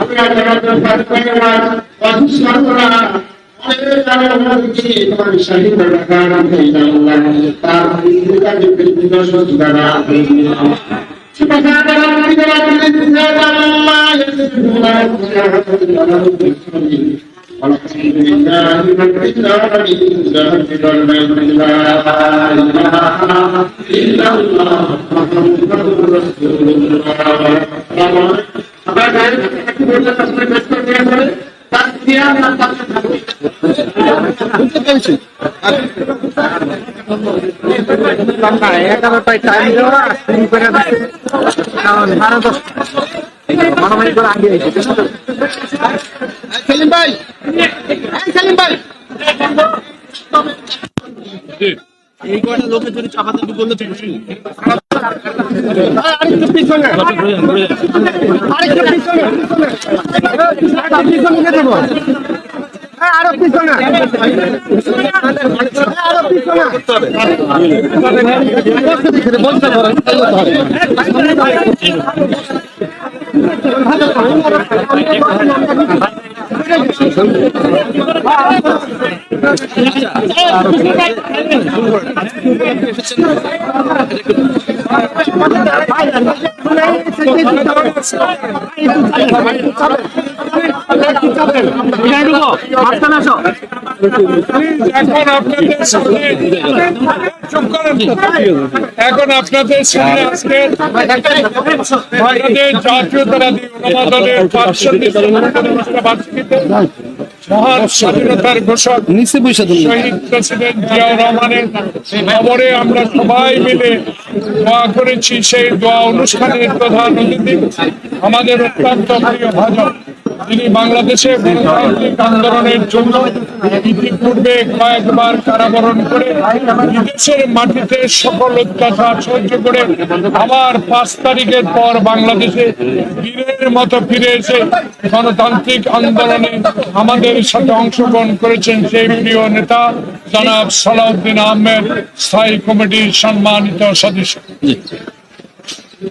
আমরা যারা পাঁচখানে মাস পঁচিশ লক্ষ টাকা অনেকের যারা আমরা দিচ্ছি তোমার শাহী টাকা আমাকে ইনশাআল্লাহ তার ভূমিকা যে বিভিন্ন সুবিধা الحمد لله رب العالمين لا اله الا الله محمد رسول الله এই কয়টা লোকের যদি চাপাতে খুশি আরেকটু পিছনে আরেকটু পিছনে আরেকটু পিছনে দেবো আরও পিছনে আরও পিছনে বলতে পারেন আসো এখন আপনাদের সামনে আজকে বাংলাদেশ জাতীয়তাবাদী বার্ষিকীতে মহান স্বাধীনতার ঘোষক নিচে বসে তুমি শহীদ প্রেসিডেন্ট জিয়াউর রহমানের খবরে আমরা সবাই মিলে দোয়া করেছি সেই দোয়া অনুষ্ঠানের প্রধান অতিথি আমাদের অত্যন্ত প্রিয় ভাজন। তিনি বাংলাদেশে গণতান্ত্রিক আন্দোলনের জন্য ইতিপূর্বে কয়েকবার কারাবরণ করে বিদেশের মাটিতে সকল অত্যাচার সহ্য করে আবার পাঁচ তারিখের পর বাংলাদেশে বীরের মতো ফিরে এসে গণতান্ত্রিক আন্দোলনে আমাদের সাথে অংশগ্রহণ করেছেন সেই প্রিয় নেতা জনাব সালাউদ্দিন আহমেদ, স্থায়ী কমিটির সম্মানিত সদস্য।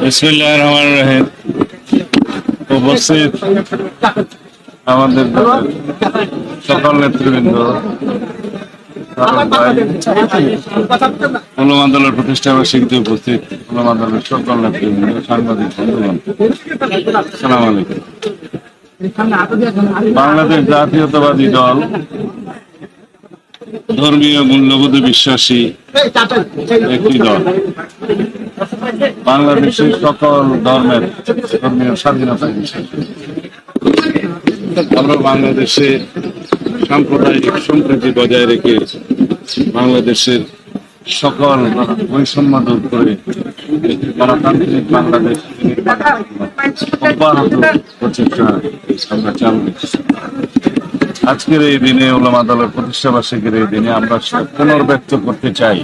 বিসমিল্লাহ রহমান রহিম। উপস্থিত আমাদের সকল নেতৃবৃন্দ উলমা দলের প্রতিষ্ঠা বার্ষিকীতে উপস্থিত দলের সকল নেতৃবৃন্দ, সাংবাদিক বন্ধুগণ, সালাম আলাইকুম। বাংলাদেশ জাতীয়তাবাদী দল, ধর্মীয় মূল্যবোধে বিশ্বাসী একটি দল। বাংলাদেশের সকল ধর্মের ধর্মীয় স্বাধীনতা আমরা বাংলাদেশে সাম্প্রদায়িক সম্প্রীতি বজায় রেখে বাংলাদেশের সকল বৈষম্য দূর করে গণতান্ত্রিক বাংলাদেশ অব্যাহত প্রচেষ্টা আমরা চালু। আজকের এই দিনে ওলামা দলের প্রতিষ্ঠা বার্ষিকীর এই দিনে আমরা পুনর্ব্যক্ত করতে চাই।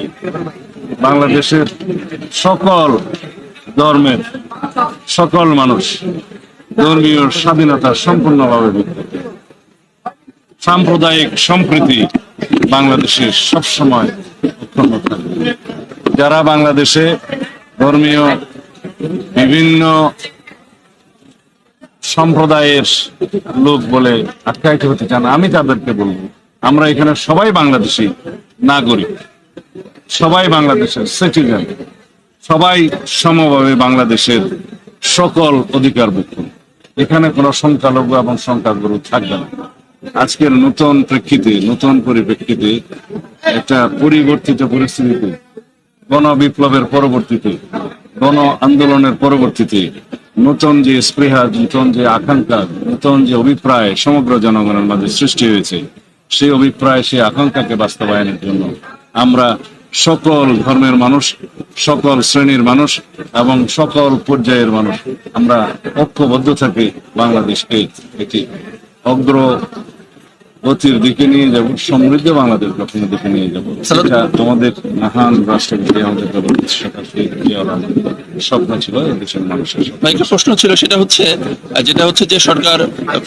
বাংলাদেশের সকল ধর্মের সকল মানুষ ধর্মীয় স্বাধীনতা সম্পূর্ণভাবে সাম্প্রদায়িক সম্প্রীতি বাংলাদেশে সবসময় অক্ষুণ্ণ থাকবে যারা বাংলাদেশে ধর্মীয় বিভিন্ন সম্প্রদায়ের লোক বলে আখ্যায়িত হতে চান, আমি তাদেরকে বলব, আমরা এখানে সবাই বাংলাদেশি নাগরিক, সবাই বাংলাদেশের সিটিজেন সবাই সমভাবে বাংলাদেশের সকল অধিকার ভুক্ত এখানে কোনো সংখ্যালঘু এবং সংখ্যাগুরু থাকবে না। আজকের নতুন প্রেক্ষিতে, নতুন পরিপ্রেক্ষিতে একটা পরিবর্তিত পরিস্থিতিতে গণ বিপ্লবের পরবর্তীতে, গণ আন্দোলনের পরবর্তীতে নতুন যে স্পৃহা, নতুন যে আকাঙ্ক্ষা, নতুন যে অভিপ্রায় সমগ্র জনগণের মাঝে সৃষ্টি হয়েছে, সেই অভিপ্রায়, সেই আকাঙ্ক্ষাকে বাস্তবায়নের জন্য আমরা সকল ধর্মের মানুষ, সকল শ্রেণির মানুষ এবং সকল পর্যায়ের মানুষ আমরা ঐক্যবদ্ধ থাকি বাংলাদেশকে একটি অগ্র গতির দিকে নিয়ে যাব সমৃদ্ধ বাংলাদেশ গঠনের দিকে নিয়ে যাব। সেটা আমাদের মহান রাষ্ট্রপতি আমাদের স্বপ্ন ছিল দেশের মানুষের। একটা প্রশ্ন ছিল সেটা হচ্ছে যেটা হচ্ছে যে সরকার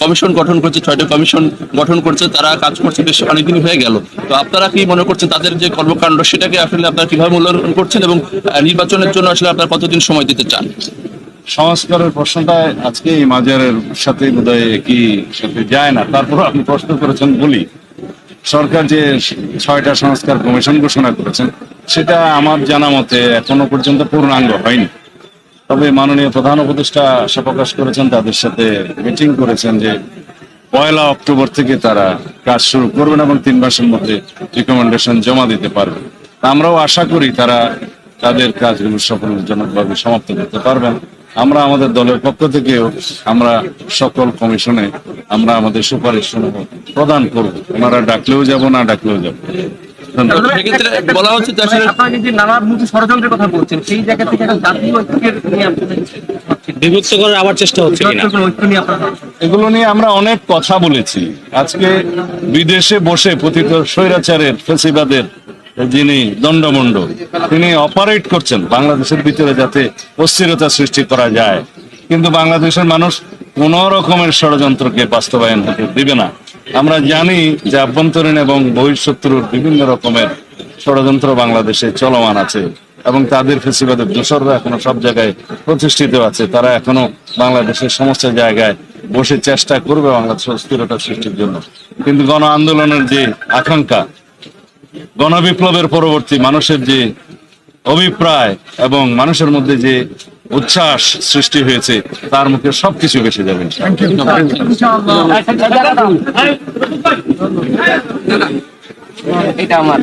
কমিশন গঠন করছে ছয়টা কমিশন গঠন করছে তারা কাজ করছে বেশ অনেকদিন হয়ে গেল। তো আপনারা কি মনে করছেন তাদের যে কর্মকাণ্ড সেটাকে আসলে আপনারা কীভাবে মূল্যায়ন করছেন এবং নির্বাচনের জন্য আসলে আপনারা কতদিন সময় দিতে চান? সংস্কারের প্রশ্নটা আজকে এই মাজারের সাথে বোধহয় একই সাথে যায় না। তারপর আপনি প্রশ্ন করেছেন বলি। সরকার যে ছয়টা সংস্কার কমিশন ঘোষণা করেছেন, সেটা আমার জানা মতে এখনও পর্যন্ত পূর্ণাঙ্গ হয়নি। তবে মাননীয় প্রধান উপদেষ্টা আশা প্রকাশ করেছেন, তাদের সাথে মিটিং করেছেন যে পয়লা অক্টোবর থেকে তারা কাজ শুরু করবেন এবং তিন মাসের মধ্যে রিকমেন্ডেশন জমা দিতে পারবেন। আমরাও আশা করি তারা তাদের কাজগুলো সফলজনকভাবে সমাপ্ত করতে পারবেন। আমরা আমাদের দলের পক্ষ থেকেও আমরা সকল কমিশনে আমরা আমাদের সুপারিশ প্রদান করব। ওনারা ডাকলেও যাব না ডাকলেও যাব। ধন্যবাদ। বলা হচ্ছে যে আসলে আপনারা যে নানামুখী ষড়যন্ত্রের কথা বলছেন সেই জায়গা থেকে একটা জাতীয় ঐক্যের নিয়ে আপনারা বিভক্ত করার আবার চেষ্টা হচ্ছে এগুলো নিয়ে আমরা অনেক কথা বলেছি। আজকে বিদেশে বসে পতিত স্বৈরাচারের ফেসিবাদের যিনি দণ্ডমণ্ড তিনি অপারেট করছেন বাংলাদেশের ভিতরে যাতে অস্থিরতা সৃষ্টি করা যায়। কিন্তু বাংলাদেশের মানুষ কোন রকমের ষড়যন্ত্রকে বাস্তবায়ন হতে দিবে না। আমরা জানি যে আভ্যন্তরীণ এবং বহিঃশত্রুর বিভিন্ন রকমের ষড়যন্ত্র বাংলাদেশে চলমান আছে এবং তাদের ফেসিবাদের দোসররা এখনও সব জায়গায় প্রতিষ্ঠিত আছে। তারা এখনও বাংলাদেশের সমস্ত জায়গায় বসে চেষ্টা করবে বাংলাদেশের অস্থিরতা সৃষ্টির জন্য। কিন্তু গণ আন্দোলনের যে আকাঙ্ক্ষা গণবিপ্লবের পরবর্তী মানুষের যে অভিপ্রায় এবং মানুষের মধ্যে যে উচ্ছ্বাস সৃষ্টি হয়েছে তার মুখে সবকিছু বেশি যাবে। এটা আমার।